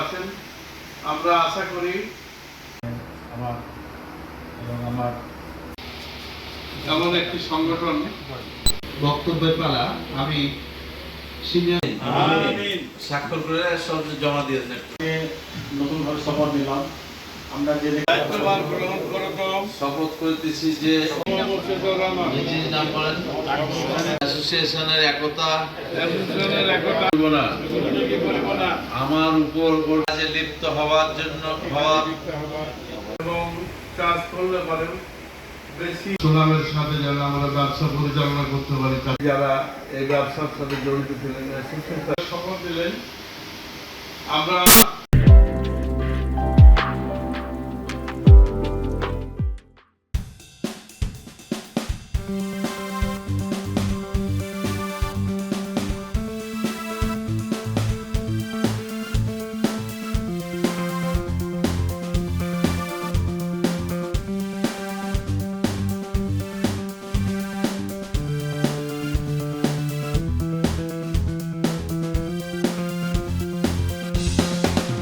আছেন। আমরা আশা করি আমার এবং আমার এমন একটি সংগঠন বক্তব্যের পালা আমি সিনিয়র স্বাক্ষর করে সব জমা দিয়েছেন নতুনভাবে শপথ নিলাম। আমরা যে দায়িত্বভার গ্রহণ করতাম শপথ করিতেছি যে নাম বলেন অ্যাসোসিয়েশনের একতা। আমার উপর কাজে লিপ্ত হওয়ার জন্য হওয়া এবং কাজ করলে পারেন বেশি। আমরা ব্যবসা পরিচালনা করতে পারি যারা এই ব্যবসার সাথে জড়িত সফল আমরা